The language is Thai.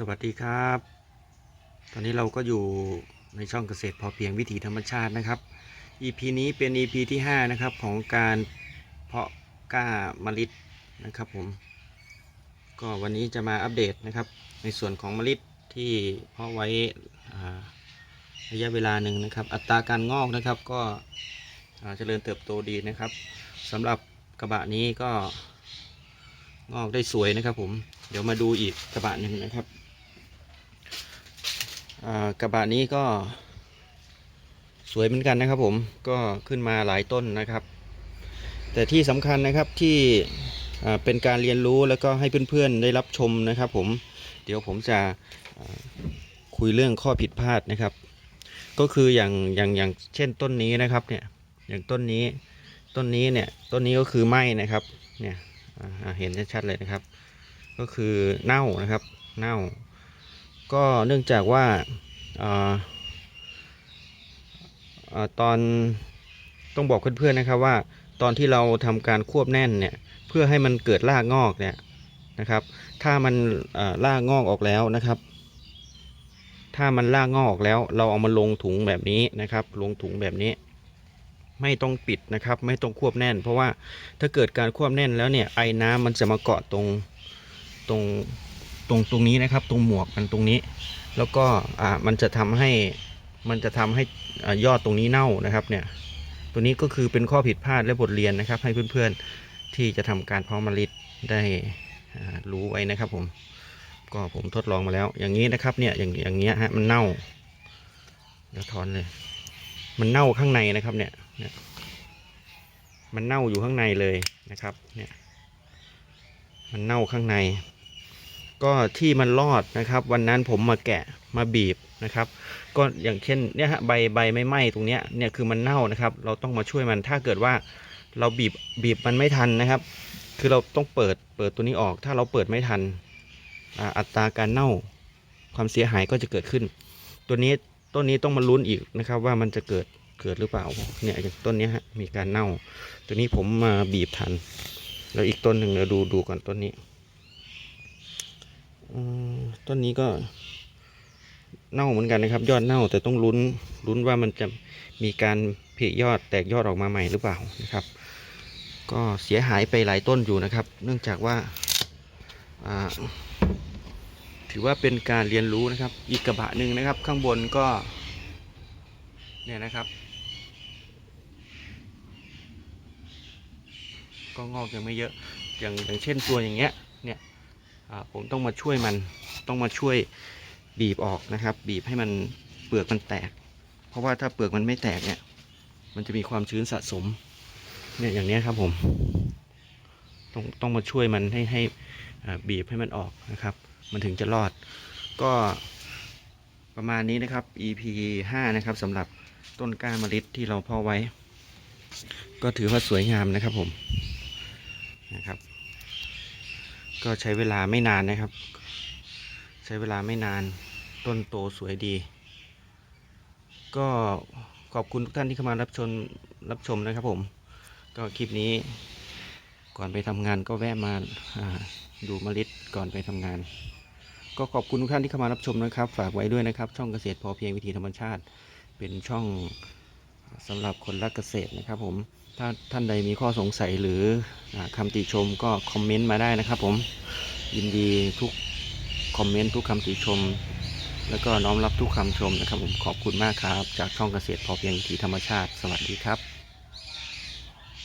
สวัสดีครับ ตอนนี้เราก็อยู่ในช่องเกษตรพอเพียงวิถีธรรมชาตินะครับ EP นี้เป็น EP ที่5นะครับของการเพาะกล้ามะลินะครับผม ก็วันนี้จะมาอัปเดตนะครับ ในส่วนของมะลิที่เพาะไว้อาระยะเวลาหนึ่งนะครับ อัตราการงอกนะครับก็เจริญเติบโตดีนะครับสำหรับกระบะนี้ก็งอกได้สวยนะครับผม เดี๋ยวมาดูอีกกระบะหนึ่งนะครับ กระบะนี้ก็ สวยเหมือนกันนะครับผมก็ขึ้นมาหลายต้นนะครับ แต่ที่สำคัญนะครับที่เป็นการเรียนรู้แล้วก็ให้เพื่อนๆได้รับชมนะครับผมเดี๋ยวผมจะคุยเรื่องข้อผิดพลาดนะครับ ก็คืออย่างอย่างอย่างเช่นต้นนี้นะครับเนี่ยอย่างต้นนี้ต้นนี้เนี่ยต้นนี้ก็คือไหม้นะครับเนี่ยเห็นชัดๆเลยนะครับ ก็คือเน่านะครับเน่า ก็เนื่องจากว่าอาอาตอนต้องบอกเพื่อนๆนะครับว่า ตอนที่เราทำการควบแน่นเนี่ยเพื่อให้มันเกิดรากงอกเนี่ยนะครับ ถ้ามันอ่ารากงอกออกแล้วนะครับ ถ้ามันรากงอกออกแล้ว เราเอามาลงถุงแบบนี้นะครับ ลงถุงแบบนี้ ไม่ต้องปิดนะครับ ไม่ต้องควบแน่น เพราะว่าถ้าเกิดการควบแน่นแล้วเนี่ยไอ้น้ำมันจะมาเกาะตรงตรง ตรงตรงนี้นะครับ ตรงหมวกมันตรงนี้ แล้วก็อ่ามันจะทำให้มันจะทำให้ยอดตรงนี้เน่านะครับเนี่ยตัวนี้ก็คือเป็นข้อผิดพลาดและบทเรียนนะครับ ให้เพื่อนๆที่จะทำการเพาะเมล็ดได้รู้ไว้นะครับผมก็ผมทดลองมาแล้ว อย่างนี้นะครับเนี่ยอย่างอย่างเงี้ยฮะมันเน่าเดี๋ยวถอนเลย มันเน่าข้างในนะครับเนี่ยเนี่ยมันเน่าอยู่ข้างในเลยนะครับเนี่ยมันเน่าข้างใน ก็ที่มันรอดนะครับ วันนั้นผมมาแกะมาบีบนะครับ ก็อย่างเช่นเนี่ยฮะใบใบไม่ไหม้ตรงเนี้ยเนี่ยคือมันเน่านะครับ เราต้องมาช่วยมันถ้าเกิดว่าเราบีบบีบมันไม่ทันนะครับ คือเราต้องเปิดเปิดตัวนี้ออก ถ้าเราเปิดไม่ทันอัตราการเน่าความเสียหายก็จะเกิดขึ้น ตัวนี้ต้นนี้ต้องมาลุ้นอีกนะครับ ว่ามันจะเกิดเกิดหรือเปล่าเนี่ยอย่างต้นนี้ฮะมีการเน่า ตัวนี้ผมมาบีบทัน แล้วอีกต้นหนึ่งเดี๋ยวดูดูก่อนต้นนี้ ต้นนี้ก็เน่าเหมือนกันนะครับ ยอดเน่าแต่ต้องลุ้นลุ้นว่ามันจะมีการผลิยอดแตกยอดออกมาใหม่หรือเปล่านะครับ ก็เสียหายไปหลายต้นอยู่นะครับ เนื่องจากว่าถือว่าเป็นการเรียนรู้นะครับ อีกกระบะหนึ่งนะครับ ข้างบนก็ เนี่ยนะครับ ก็งอกยังไม่เยอะอย่างอย่างเช่นตัวอย่างเงี้ยเนี่ย ผมต้องมาช่วยมันต้องมาช่วยบีบออกนะครับ บีบให้มันเปลือกมันแตก เพราะว่าถ้าเปลือกมันไม่แตกเนี่ย มันจะมีความชื้นสะสมเนี่ยอย่างนี้ครับผม ต้องต้องมาช่วยมันให้ให้บีบให้มันออกนะครับ มันถึงจะรอด ก็ประมาณนี้นะครับ EP 5 นะครับสำหรับต้นกล้ามะลิที่เราเพาะไว้ ก็ถือว่าสวยงามนะครับผมนะครับ ก็ใช้เวลาไม่นานนะครับ ใช้เวลาไม่นานต้นโตสวยดี ก็ขอบคุณทุกท่านที่เข้ามารับชมรับชมนะครับผม ก็คลิปนี้ก่อนไปทำงานก็แวะมาดูมะลิก่อนไปทำงาน ก็ขอบคุณทุกท่านที่เข้ามารับชมนะครับ ฝากไว้ด้วยนะครับ ช่องเกษตรพอเพียงวิถีธรรมชาติ เป็นช่องสำหรับคนรักเกษตรนะครับผม ถ้าท่านใดมีข้อสงสัยหรือคำติชมก็คอมเมนต์มาได้นะครับผมยินดีทุกคอมเมนต์ทุกคำติชม แล้วก็น้อมรับทุกคำชมนะครับผมขอบคุณมากครับ จากช่องเกษตรพอเพียงวิถีธรรมชาติ สวัสดีครับ